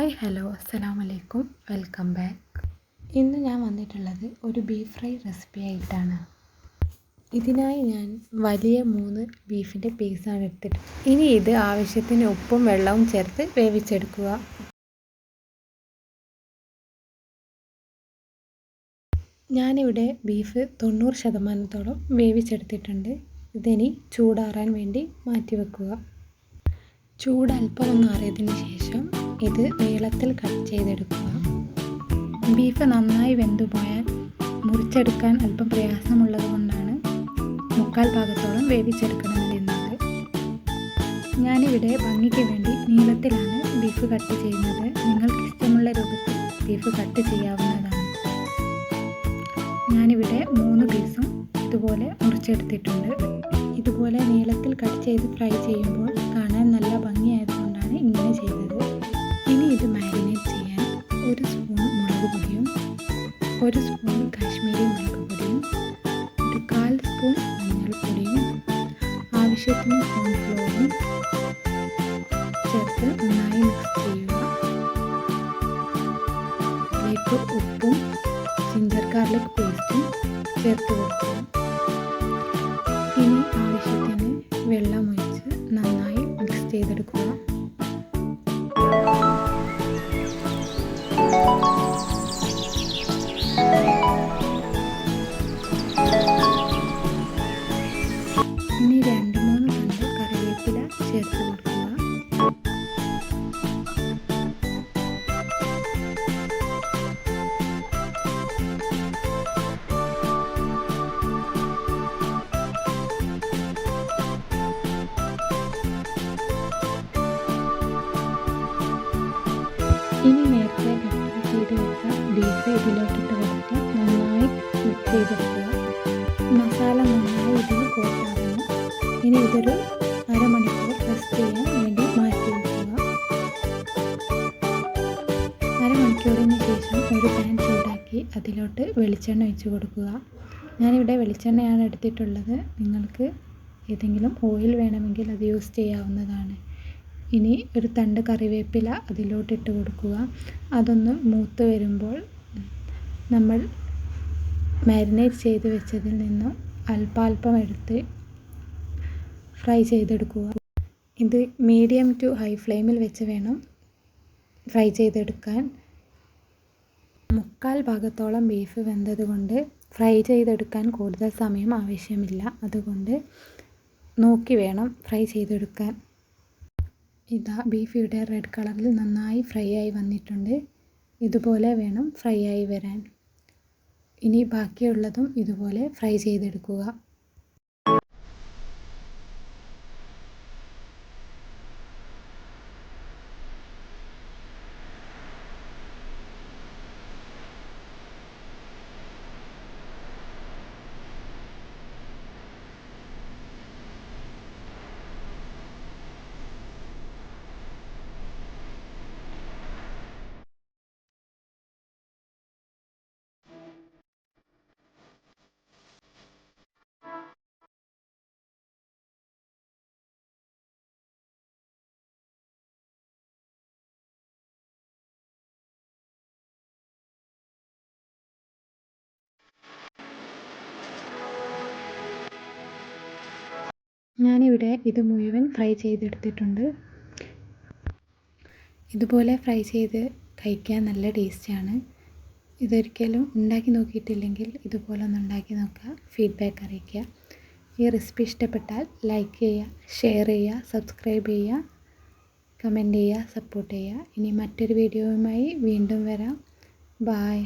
Hello അസ്സലാം വലൈക്കും welcome back. ഇന്ന് ഞാൻ വന്നിട്ടുള്ളത് ഒരു ബീഫ് ഫ്രൈ റെസിപ്പി ആയിട്ടാണ്. ഇതിനായി ഞാൻ വലിയ മൂന്ന് ബീഫിന്റെ പീസാണ് എടുത്തിട്ട്. ഇനി ഇത് ആവശ്യത്തിന് ഉപ്പും വെള്ളവും ചേർത്ത് വേവിച്ചെടുക്കുക. ഞാനിവിടെ ബീഫ് തൊണ്ണൂറ് ശതമാനത്തോളം വേവിച്ചെടുത്തിട്ടുണ്ട്. ഇതിനി ചൂടാറാൻ വേണ്ടി മാറ്റി വെക്കുക ചൂട് അല്പം ശേഷം ഇത് നീളത്തിൽ കട്ട് ചെയ്തെടുക്കുക. ബീഫ് നന്നായി വെന്തുപോയാൽ മുറിച്ചെടുക്കാൻ അല്പം പ്രയാസമുള്ളത് കൊണ്ടാണ് മുക്കാൽ ഭാഗത്തോളം വേവിച്ചെടുക്കണമെന്നത് ഞാനിവിടെ ഭംഗിക്ക് വേണ്ടി നീളത്തിലാണ് ബീഫ് കട്ട് ചെയ്യുന്നത്. നിങ്ങൾക്ക് ഇഷ്ടമുള്ള രൂപത്തിൽ ബീഫ് കട്ട് ചെയ്യാവുന്നതാണ്. ഞാനിവിടെ മൂന്ന് പീസും ഇതുപോലെ മുറിച്ചെടുത്തിട്ടുണ്ട്. ഇതുപോലെ നീളത്തിൽ കട്ട് ചെയ്ത് ഫ്രൈ ചെയ്യുമ്പോൾ കാണാൻ നല്ല ഭംഗിയായതുകൊണ്ടാണ് ഇങ്ങനെ ചെയ്തത്. ഇനി ഇത് മാരിനേറ്റ് ചെയ്യാൻ ഒരു സ്പൂൺ മുളക് പൊടിയും ഒരു സ്പൂൺ കാശ്മീരി മുളക് പൊടിയും ഒരു കാൽ സ്പൂൺ മഞ്ഞൾപ്പൊടിയും ആവശ്യത്തിന് കോൺഫ്ലോറും ചേർത്ത് നന്നായി മിക്സ് ചെയ്യുക. അതിലേക്ക് ഉപ്പും ജിഞ്ചർ ഗാർലിക് പേസ്റ്റും ചേർത്ത് കൊടുക്കുക. ഇനി ആവശ്യത്തിന് വെള്ളം ഒഴിച്ച് നന്നായി മിക്സ് ചെയ്തെടുക്കുക. ഇനി നേരത്തെ കട്ട് ചെയ്ത് വെച്ച ബീഫ് ഇതിലോട്ടിട്ട് കൊടുത്ത് നന്നായി മിക്സ് ചെയ്തെടുക്കുക. മസാല നന്നായി ഇതിൽ കോട്ടാകണം ഇനി ഇതൊരു അരമണിക്കൂർ റെസ്റ്റ് ചെയ്യാൻ വേണ്ടി മാറ്റി വെക്കുക. അരമണിക്കൂറിന് ശേഷം ഒരു പാൻ ചൂടാക്കി അതിലോട്ട് വെളിച്ചെണ്ണ ഒഴിച്ച് കൊടുക്കുക. ഞാനിവിടെ വെളിച്ചെണ്ണയാണ് എടുത്തിട്ടുള്ളത്. നിങ്ങൾക്ക് ഏതെങ്കിലും ഓയിൽ വേണമെങ്കിൽ അത് യൂസ് ചെയ്യാവുന്നതാണ്. ഇനി ഒരു തണ്ട് കറിവേപ്പില അതിലോട്ടിട്ട് കൊടുക്കുക. അതൊന്ന് മൂത്ത് വരുമ്പോൾ നമ്മൾ മാരിനേറ്റ് ചെയ്ത് വെച്ചതിൽ നിന്നും അല്പാൽപ്പം എടുത്ത് ഫ്രൈ ചെയ്തെടുക്കുക. ഇത് മീഡിയം ടു ഹൈ ഫ്ലെയിമിൽ വെച്ച് വേണം ഫ്രൈ ചെയ്തെടുക്കാൻ. മുക്കാൽ ഭാഗത്തോളം ബീഫ് വെന്തതുകൊണ്ട് ഫ്രൈ ചെയ്തെടുക്കാൻ കൂടുതൽ സമയം ആവശ്യമില്ല. അതുകൊണ്ട് നോക്കി വേണം ഫ്രൈ ചെയ്തെടുക്കാൻ. ഇതാ ബീഫ് ഇവിടെ റെഡ് കളറിൽ നന്നായി ഫ്രൈ ആയി വന്നിട്ടുണ്ട്. ഇതുപോലെ വേണം ഫ്രൈ ആയി വരാൻ. ഇനി ബാക്കിയുള്ളതും ഇതുപോലെ ഫ്രൈ ചെയ്തെടുക്കുക. ഇത് മുഴുവൻ ഫ്രൈ ചെയ്തെടുത്തിട്ടുണ്ട്. ഇതുപോലെ ഫ്രൈ ചെയ്ത് കഴിക്കാൻ നല്ല ടേസ്റ്റാണ്. ഇതൊരിക്കലും ഉണ്ടാക്കി നോക്കിയിട്ടില്ലെങ്കിൽ ഇതുപോലെ ഒന്ന് ഉണ്ടാക്കി നോക്കുക ഫീഡ്ബാക്ക് അറിയിക്കുക. ഈ റെസിപ്പി ഇഷ്ടപ്പെട്ടാൽ ലൈക്ക് ചെയ്യുക ഷെയർ ചെയ്യുക സബ്സ്ക്രൈബ് ചെയ്യുക കമന്റ് ചെയ്യുക സപ്പോർട്ട് ചെയ്യുക. ഇനി മറ്റൊരു വീഡിയോയുമായി വീണ്ടും വരാം. ബായ്